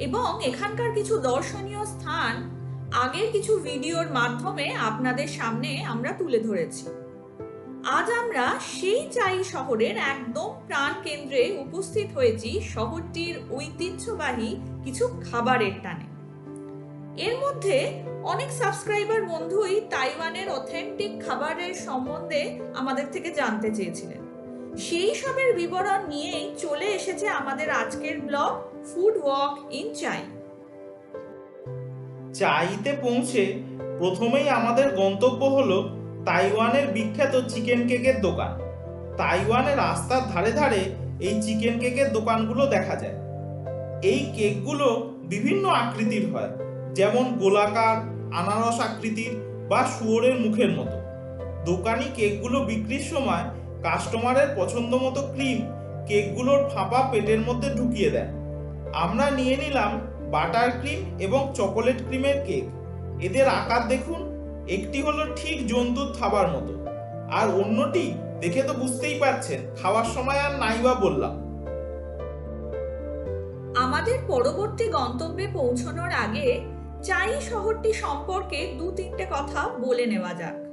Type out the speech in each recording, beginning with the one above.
এবং এখানকার কিছু দর্শনীয় স্থান আগের কিছু ভিডিওর মাধ্যমে আপনাদের সামনে আমরা তুলে ধরেছি। আজ আমরা সেই চাই শহরের একদম প্রাণ কেন্দ্রে উপস্থিত হয়েছি শহরটির ঐতিহ্যবাহী কিছু খাবারের টানে। এর মধ্যে অনেক সাবস্ক্রাইবার বন্ধুই তাইওয়ানের অথেন্টিক খাবারের সম্বন্ধে আমাদের থেকে জানতে চেয়েছিলেন। সেই সবের বিবরণ নিয়েই চলে এসেছে আমাদের আজকের ব্লগ ফুড ওয়াক ইন চাই চাইতে পৌঁছে প্রথমেই আমাদের গন্তব্য হলো তাইওয়ানের বিখ্যাত চিকেন কেকের দোকান। তাইওয়ানের রাস্তার ধারে ধারে এই চিকেন কেকের দোকানগুলো দেখা যায়। এই কেকগুলো বিভিন্ন আকৃতির হয়, যেমন গোলাকার, আনারস আকৃতির বা শুয়োরের মুখের মতো। দোকানি কেকগুলো বিক্রির সময় কাস্টমারের পছন্দ মতো ক্রিম কেকগুলোর ফাঁপা পেটের মধ্যে ঢুকিয়ে দেন আমরা নিয়ে নিলাম বাটার ক্রিম এবং চকোলেট ক্রিমের কেক। এদের আকার দেখুন, একটি হলো ঠিক জন্তুর থাবার মতো, আর অন্যটি দেখে তো বুঝতেই পারছেন, খাওয়ার সময় আর নাইবা বললাম। আমাদের পরবর্তী গন্তব্যে পৌঁছানোর আগে চাই শহরটি সম্পর্কে দু তিনটে কথা বলে নেওয়া যাক।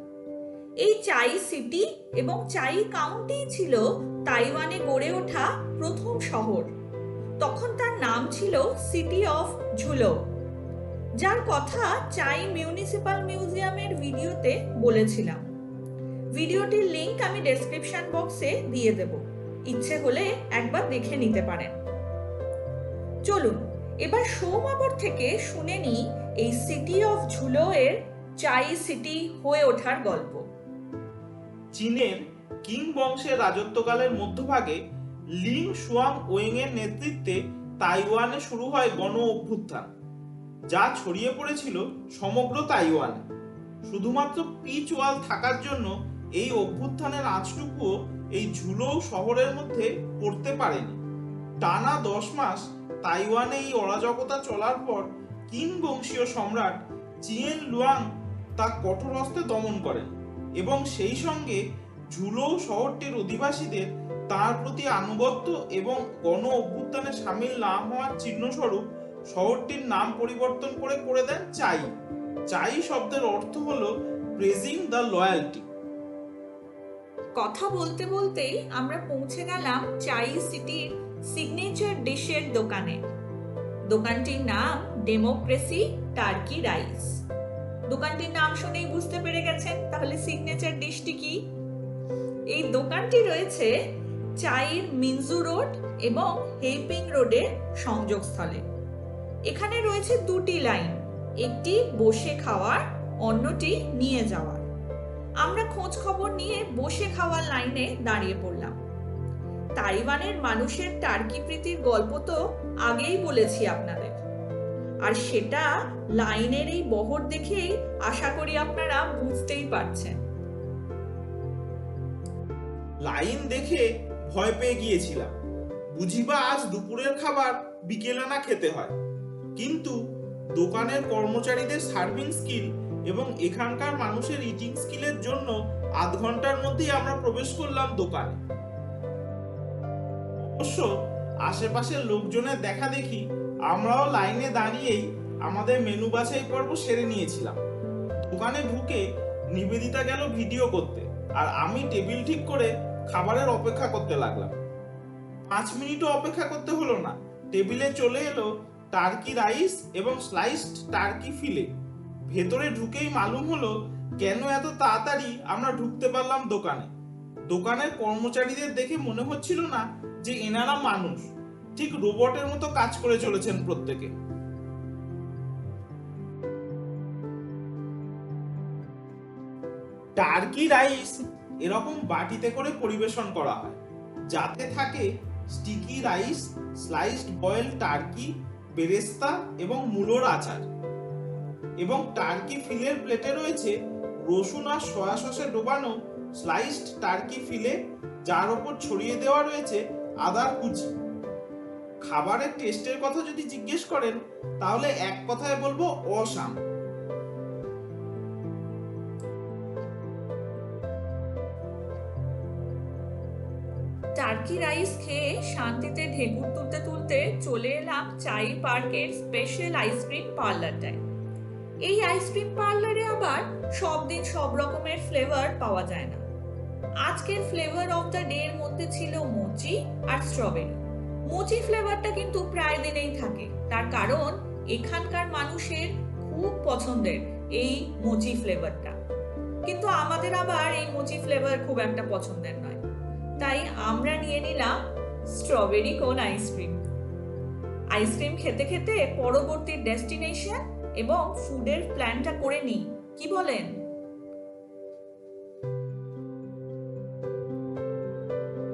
এই চাই সিটি এবং চাই কাউন্টি ছিল তাইওয়ানে গড়ে ওঠা প্রথম শহর। তখন তার নাম ছিল সিটি অফ ঝুলো। যার কথা চাই মিউনিসিপাল মিউজিয়ামের ভিডিওতে বলেছিলাম। ভিডিওটির লিংক আমি ডেসক্রিপশন বক্সে দিয়ে দেব। ইচ্ছে হলে একবার দেখে নিতে পারেন। চলুন, এবার সোমাবর থেকে শুনে নিই এই সিটি অফ ঝুলো এর চাই সিটি হয়ে ওঠার গল্প। চীনের কিং বংশের রাজত্বকালের মধ্যভাগে লিং শুয়াং ওয়েং এর নেতৃত্বে তাইওয়ানে শুরু হয় গণ অভ্যুত্থান, যা ছড়িয়ে পড়েছিল সমগ্র তাইওয়ানে। শুধুমাত্র পিচ ওয়াল থাকার জন্য এই অভ্যুত্থানের আঁচটুকুও এই ঝুলো শহরের মধ্যে পড়তে পারেনি। টানা দশ মাস তাইওয়ানে এই অরাজকতা চলার পর কিং বংশীয় সম্রাট চিয়েন লুয়াং তা কঠোর হস্তে দমন করেন। এবং সেই সঙ্গে ঝুলৌ শহরটির অধিবাসীদের তার প্রতি আনুগত্য এবং গণ অভ্যুত্থানে সামিল না হওয়ার চিহ্নস্বরূপ শহরটির নাম পরিবর্তন করে করে দেন চাই। চাই শব্দের অর্থ হলো প্রেজিং দ্য লয়্যালটি কথা বলতে বলতেই আমরা পৌঁছে গেলাম চাই সিটির সিগনেচার ডিশের দোকানে। দোকানটির নাম ডেমোক্রেসি টার্কি রাইস দোকানটির নাম শুনেই বুঝতে পেরে তাহলে সিগনেচার ডিশটি কি? এই দোকানটি রয়েছে চাইর মিনজু রোড এবং হেইপিং রোডের সংযোগস্থলে। এখানে রয়েছে দুটি লাইন, একটি বসে খাওয়ার, অন্যটি নিয়ে যাওয়ার। আমরা খোঁজ খবর নিয়ে বসে খাওয়ার লাইনে দাঁড়িয়ে পড়লাম। তাইওয়ানের মানুষের টার্কি প্রীতির গল্প তো আগেই বলেছি আপনাদের। আর সেটা লাইনের এই বহর দেখেই আশা করি আপনারা বুঝতেই পারছেন। লাইন দেখে ভয় পেয়ে গিয়েছিলাম। বুঝিবা আজ দুপুরের খাবার বিকেলে না খেতে হয়। কিন্তু দোকানের কর্মচারীদের সার্ভিং স্কিল এবং এখানকার মানুষের ইটিং স্কিলের জন্য আধ ঘণ্টার মধ্যেই আমরা প্রবেশ করলাম দোকানে। অবশ্য আশেপাশের লোকজনের দেখা দেখি আমরাও লাইনে দাঁড়িয়েই আমাদের মেনু বাছাই পর্ব সেরে নিয়েছিলাম। দোকানে ঢুকে নিবেদিতা গেল ভিডিও করতে আর আমি টেবিল ঠিক করে খাবারের অপেক্ষা করতে লাগলাম। পাঁচ মিনিটও অপেক্ষা করতে হলো না। টেবিলে চলে এলো টার্কি রাইস এবং স্লাইসড টার্কি ফিলে। ভেতরে ঢুকেই মালুম হলো কেন এত তাড়াতাড়ি আমরা ঢুকতে পারলাম দোকানে। দোকানের কর্মচারীদের দেখে মনে হচ্ছিল না যে এনারা মানুষ। ঠিক রোবটের মতো কাজ করে চলেছেন প্রত্যেকে। টার্কি রাইস এরকম বাটিতে করে পরিবেশন করা হয়, যাতে থাকে sticky rice, sliced boiled turkey, বেরেস্তা এবং মূলোর আচার। এবং টার্কি ফিলের প্লেটে রয়েছে রসুন আর সয়া সসে ডোবানো স্লাইসড টার্কি ফিলে, যার ওপর ছড়িয়ে দেওয়া রয়েছে আদার কুচি। খাবারের টেস্টের কথা যদি জিজ্ঞেস করেন, তাহলে এক কথায় বলব অসাম। টার্কি রাইস খেয়ে শান্তিতে ঢেকুর তুলতে তুলতে চলে এলাম চাই পার্কের স্পেশাল আইসক্রিম পার্লারটায় এই আইসক্রিম পার্লারে আবার সব দিন সব রকমের ফ্লেভার পাওয়া যায় না। আজকের ফ্লেভার অফ দ্য ডে এর মধ্যে ছিল মোচি আর স্ট্রবেরি মোচি ফ্লেভারটা কিন্তু প্রায় দিনেই থাকে। তার কারণ, এখানকার মানুষের খুব পছন্দের এই মুচি ফ্লেভারটা। কিন্তু আমাদের আবার এই মুচি ফ্লেভার খুব একটা পছন্দের নয়। তাই আমরা নিয়ে নিলাম স্ট্রবেরি কোন আইসক্রিম। আইসক্রিম খেতে খেতে পরবর্তী ডেস্টিনেশন এবং ফুডের প্ল্যানটা করে নিই। কি বলেন?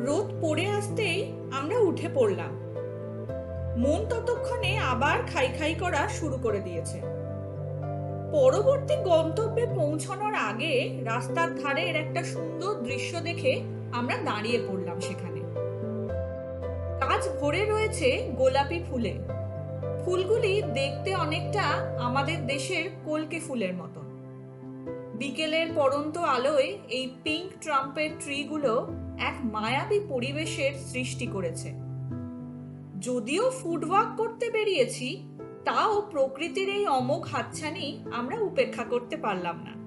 রোদ পড়ে আসতেই আমরা উঠে পড়লাম। মন ততক্ষণে আবার খাই খাই করা শুরু করে দিয়েছে। পরবর্তী গন্তব্যে পৌঁছানোর আগে রাস্তার ধারের একটা সুন্দর দৃশ্য দেখে আমরা দাঁড়িয়ে পড়লাম সেখানে। কাজ ভরে রয়েছে গোলাপি ফুলে। ফুলগুলি দেখতে অনেকটা আমাদের দেশের কলকে ফুলের মতন। বিকেলের পরন্ত আলোয় এই পিঙ্ক ট্রাম্পের ট্রিগুলো এক মায়াবী পরিবেশের সৃষ্টি করেছে। যদিও ফুড ওয়াক করতে বেরিয়েছি তাও প্রকৃতির এই অমোঘ হাতছানি আমরা উপেক্ষা করতে পারলাম না।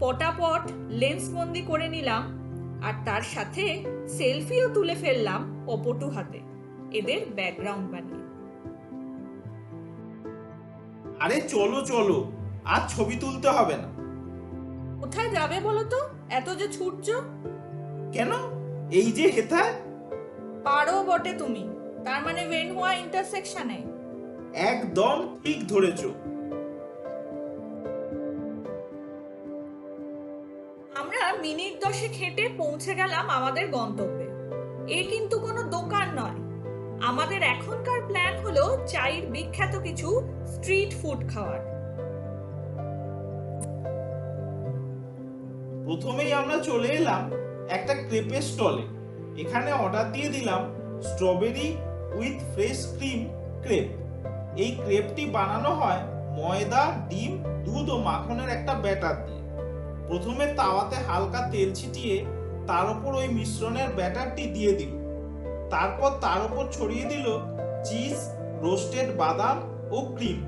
পটাপট লেন্স বন্দি করে নিলাম আর তার সাথে সেলফিও তুলে ফেললাম অপটু হাতে এদের ব্যাকগ্রাউন্ড বানিয়ে। আরে চলো চলো আর ছবি তুলতে হবে না। কোথায় যাবে বলো তো? এত যে ছুটছো কেন? এই যে হেথায় পারো বটে তুমি। তার মানে ভেনহুয়া ইন্টারসেকশনে একদম ঠিক ধরেছো। আমরা মিনিট দশেক হেঁটে পৌঁছে গেলাম আমাদের গন্তব্যে। এ কিন্তু কোনো দোকান নয়। আমাদের এখনকার প্ল্যান হলো চাইর বিখ্যাত কিছু স্ট্রিট ফুড খাওয়ার। প্রথমেই আমরা চলে এলাম। একটা ক্রেপের স্টলে এখানে অর্ডার দিয়ে দিলাম strawberry with fresh cream crepe এই ক্রেপটি বানানো হয় ময়দা, ডিম, দুধ ও মাখনের একটা ব্যাটার দিয়ে। প্রথমে তাওয়াতে হালকা তেল ছিটিয়ে তার উপর ওই মিশ্রণের ব্যাটারটি দিয়ে দিল। তারপর তার উপর ছড়িয়ে দিল চিজ রোস্টেড বাদাম ও ক্রিম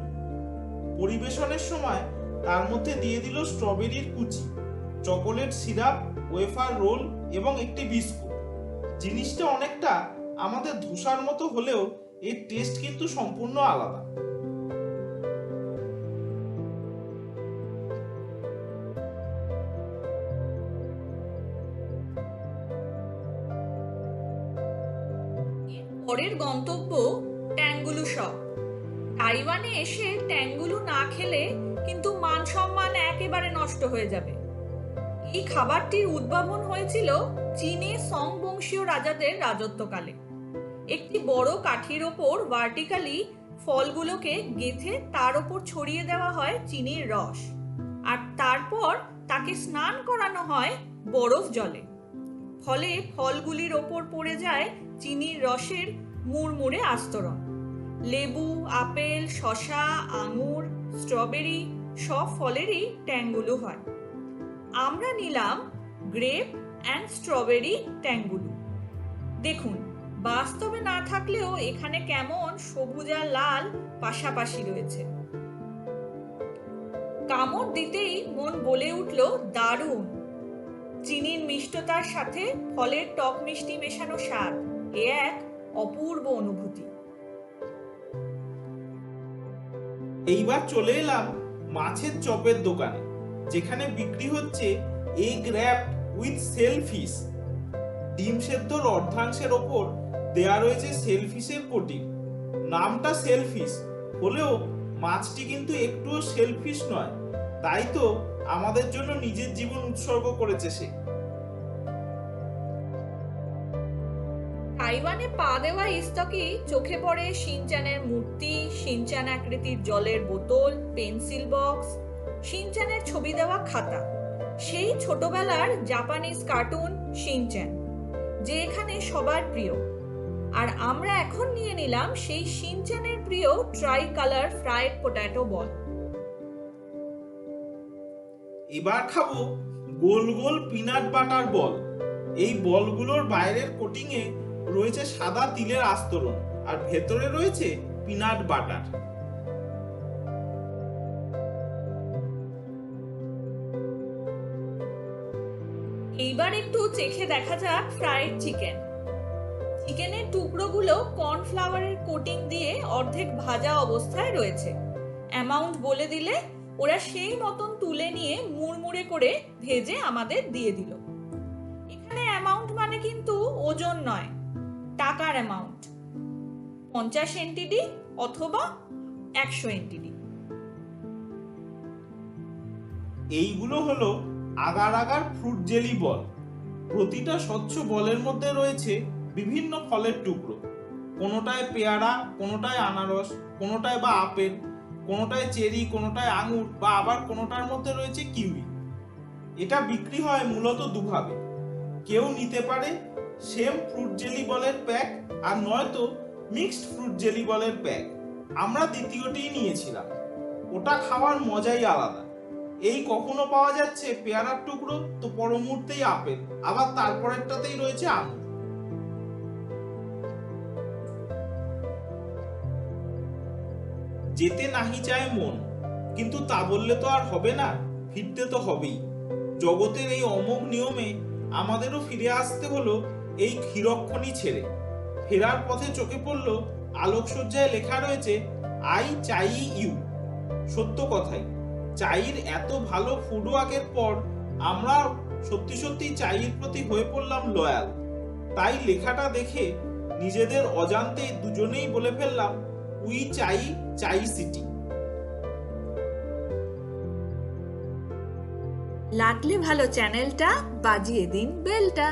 পরিবেশনের সময় তার মধ্যে দিয়ে দিল স্ট্রবেরির কুচি চকোলেট সিরাপ ওয়েফার রোল এবং একটি বিস্কুট। জিনিসটা অনেকটা আমাদের ধোসার মতো হলেও এর টেস্ট কিন্তু সম্পূর্ণ আলাদা। পরের গন্তব্য ট্যাঙ্গুলু শপ তাইওয়ানে এসে ট্যাঙ্গুলু না খেলে কিন্তু মান সম্মান একেবারে নষ্ট হয়ে যাবে। এই খাবারটির উদ্ভাবন হয়েছিল চীনে সং বংশীয় রাজাদের রাজত্বকালে। একটি বড় কাঠির ওপর ভার্টিক্যালি ফলগুলোকে গেথে তার ওপর ছড়িয়ে দেওয়া হয় চিনির রস। আর তারপর তাকে স্নান করানো হয় বরফ জলে। ফলে ফলগুলির ওপর পড়ে যায় চিনির রসের মুড়মুড়ে আস্তরণ। লেবু, আপেল, শসা, আঙুর, স্ট্রবেরি সব ফলেরই ট্যাঙ্গুলু হয়। আমরা নিলাম গ্রেপ অ্যান্ড স্ট্রবেরি ট্যাঙ্গুলু। দেখুন, বাস্তবে না থাকলেও এখানে কেমন সবুজ আর লাল পাশাপাশি রয়েছে। কামড় দিতেই মন বলে উঠল, দারুণ! চিনির মিষ্টতার সাথে ফলের টক মিষ্টি মেশানো স্বাদ, এ এক অপূর্ব অনুভূতি। এইবার চলে এলাম মাছের চপের দোকানে। যেখানে বিক্রি হচ্ছে এগ র্যাপ উইথ সেলফিশ ডিম সেদ্ধর অর্ধাংশের ওপর দেয়া রয়েছে সেলফিশের কোটিং। নামটা সেলফিশ হলেও মাছটি কিন্তু একটুও সেলফিশ নয়। তাই তো আমাদের জন্য নিজের জীবন উৎসর্গ করেছে সে। তাইওয়ানে পা দেওয়া ইস্তকি চোখে পড়ে শিনচানের মূর্তি শিনচান আকৃতির জলের বোতল, পেন্সিল বক্স শিনচানের ছবি দেওয়া খাতা। সেই ছোটবেলার জাপানিজ কার্টুন শিনচান যে এখানে সবার প্রিয়। আর আমরা এখন নিয়ে নিলাম সেই শিনচানের প্রিয় tri colour fried potato ball এবার খাব গোল গোল পিনাট বাটার বল এই বলগুলোর বাইরের কোটিংয়ে রয়েছে সাদা তিলের আস্তরণ, আর ভেতরে রয়েছে পিনাট বাটার এইবার একটু চেখে দেখা যাক ফ্রাইড চিকেন। চিকেনের টুকরোগুলো কর্নফ্লাওয়ারের কোটিং দিয়ে অর্ধেক ভাজা অবস্থায় রয়েছে। অ্যামাউন্ট বলে দিলে ওরা সেই মতন তুলে নিয়ে মুড়মুড়ে করে ভেজে আমাদের দিয়ে দিল। এখানে অ্যামাউন্ট মানে কিন্তু ওজন নয়, টাকার অ্যামাউন্ট। পঞ্চাশ এনটিডি অথবা একশো এনটিডি। এইগুলো হলো agar agar fruit jelly ball. প্রতিটা স্বচ্ছ বলের মধ্যে রয়েছে বিভিন্ন ফলের টুকরো। কোনোটায় পেয়ারা, কোনোটায় আনারস, কোনোটায় বা আপেল, কোনোটায় চেরি, কোনোটায় আঙুর বা আবার কোনোটার মধ্যে রয়েছে কিউই। এটা বিক্রি হয় মূলত দুভাবে। কেউ নিতে পারে সেম ফ্রুট জেলি বলের প্যাক আর নয়তো মিক্সড ফ্রুট জেলি বলের প্যাক। আমরা দ্বিতীয়টিই নিয়েছিলাম। ওটা খাওয়ার মজাই আলাদা। এই কখনো পাওয়া যাচ্ছে পেয়ারার টুকরো? তো পর মুহূর্তেই আপেল। আবার তারপরেরটাতেই রয়েছে আঙুর যেতে নাহি চায় মন, কিন্তু তা বললে তো আর হবে না, ফিরতে তো হবেই। জগতের এই অমোঘ নিয়মে আমাদেরও ফিরে আসতে হলো এই ক্ষীরক্ষণই ছেড়ে। ফেরার পথে চোখে পড়ল আলোকসজ্জায় লেখা রয়েছে, আই চাই ইউ। সত্য কথাই। চাইর এত ভালো ফুডওয়ার্কের পর, আমরা সত্যি সত্যি চাইয়ের প্রতি হয়ে পড়লাম লয়াল তাই লেখাটা দেখে নিজেদের অজান্তেই দুজনেই বলে ফেললাম, উই চাই চাই সিটি। লাগলে ভালো চ্যানেলটা, বাজিয়ে দিন বেলটা।